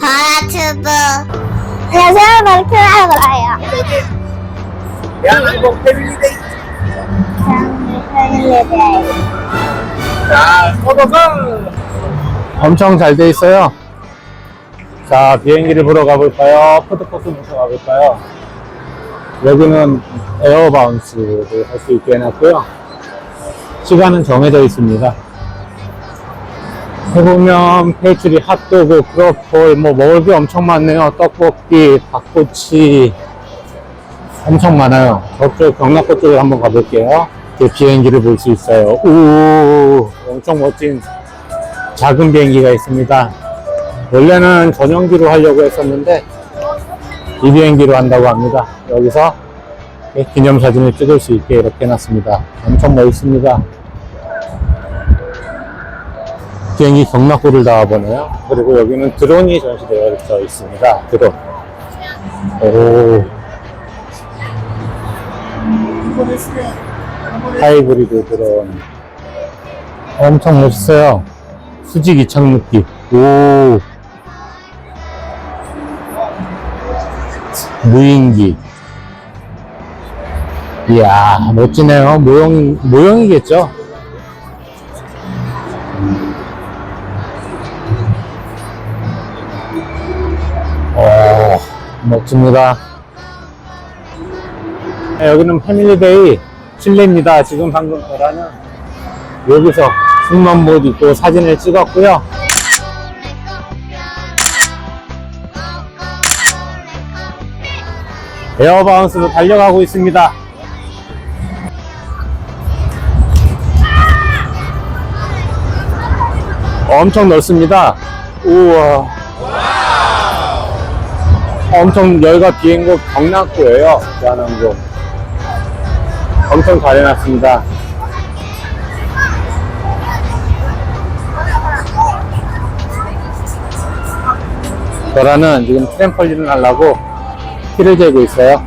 바라튜브 안녕하세요. 나는 캐나다예요. 대한민국 패밀리데이 패밀리데이 자 서버가 엄청 잘 돼 있어요. 자 비행기를 보러 가볼까요? 푸드코스 모셔 가볼까요? 여기는 에어바운스를 할 수 있게 해놨고요. 시간은 정해져 있습니다 해보면 페이츄리 핫도그 크로폴 뭐 먹을 게 엄청 많네요 떡볶이 닭꼬치 엄청 많아요. 저쪽 경락고 쪽에 한번 가볼게요. 그 비행기를 볼 수 있어요. 오, 엄청 멋진 작은 비행기가 있습니다. 원래는 전용기로 하려고 했었는데 이 비행기로 한다고 합니다. 여기서 기념사진을 찍을 수 있게 이렇게 해놨습니다. 엄청 멋있습니다. 비행기 경락고를 나와보네요. 그리고 여기는 드론이 전시되어 있습니다. 드론. 오. 하이브리드 드론 엄청 멋있어요 수직 이착륙기 오 무인기 이야 멋지네요 모형 모형이겠죠 어 멋집니다 네, 여기는 패밀리데이 실내입니다. 지금 방금 저라는 여기서 승만봇 입고 사진을 찍었고요. 에어바운스로 달려가고 있습니다. 엄청 넓습니다. 우와. 엄청 여기가 비행국 경락구예요. 대한항공. 엄청 잘 해놨습니다. 저라는 지금 트램펄린을 하려고 키를 재고 있어요.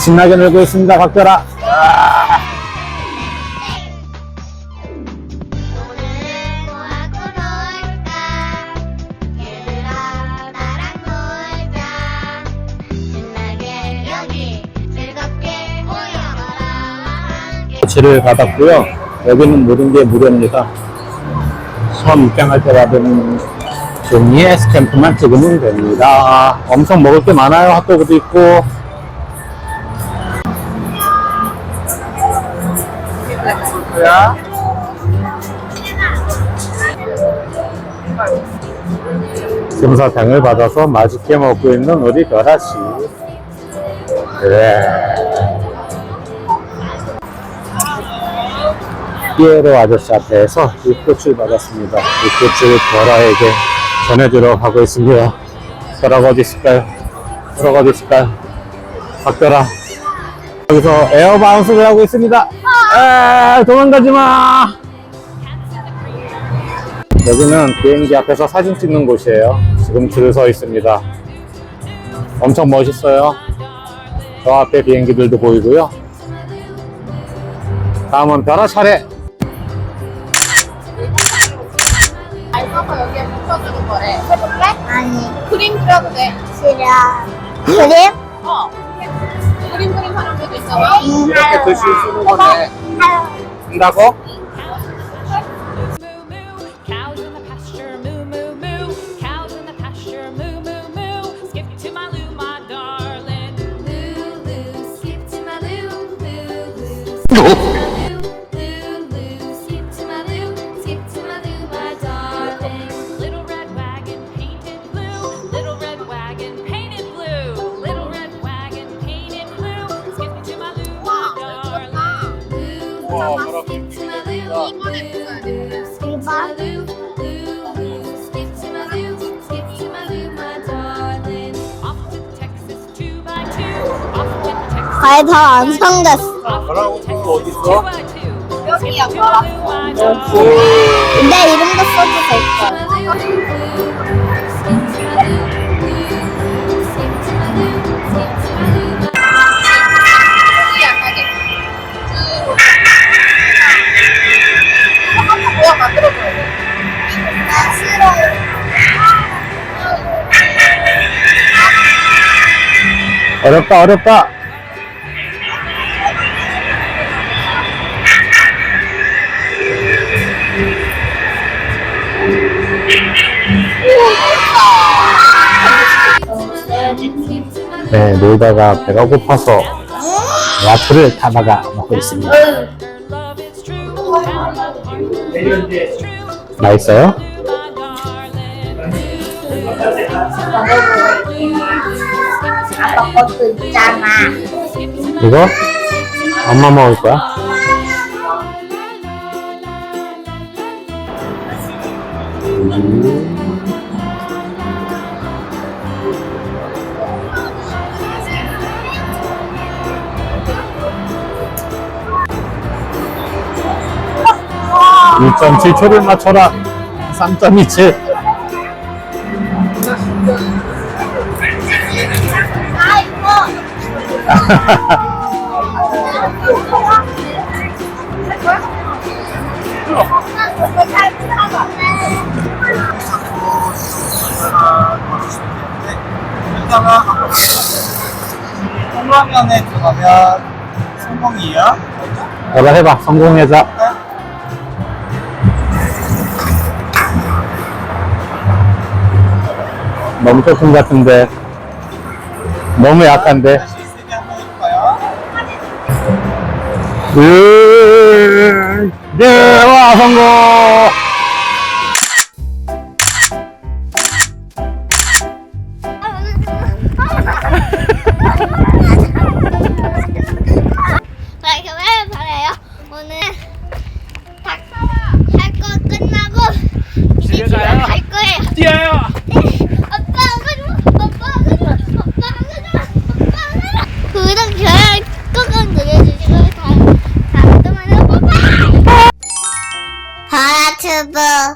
신나게 놀고 있습니다, 박별아. 지를 받았고요. 여기는 모든 게 무료입니다. 처음 입장할 때 받은 종이에 스탬프만 찍으면 됩니다. 엄청 먹을 게 많아요. 핫도그도 있고. 솜사탕을 받아서 맛있게 먹고 있는 우리 별아씨. 그래. 피에로 아저씨 앞에서 이 꽃을 받았습니다. 이 꽃을 별아에게 전해주러 가고 있습니다. 별아가 어디 있을까요? 별아가 어디 있을까요? 박별아. 여기서 에어 바운스를 하고 있습니다. 에 도망가지 마! 여기는 비행기 앞에서 사진 찍는 곳이에요. 지금 줄서 있습니다. 엄청 멋있어요. 저 앞에 비행기들도 보이고요. 다음은 별아 차례. 그려도 돼. 싫어 그림? 어. 그림 하는 것도 있잖아. 이렇게 글씨 쓰는 건데 한다고? 과일 더 안성겼어 뭐라고? 어디 있어? 내 이름도 써도 될까? 어렵다 어렵다 네, 놀다가 배가 고파서 와플을 타다가 먹고 있습니다. 맛있어요? 이거? 엄마 먹을 거야? (1.7 초를 맞춰라) (3.27) 아이고. 여기다가 콩라면에 들어가면 성공이에요. 뭐라 해봐 성공해자 너무 조금 같은데 너무 약한데? 으, 네, 와 성공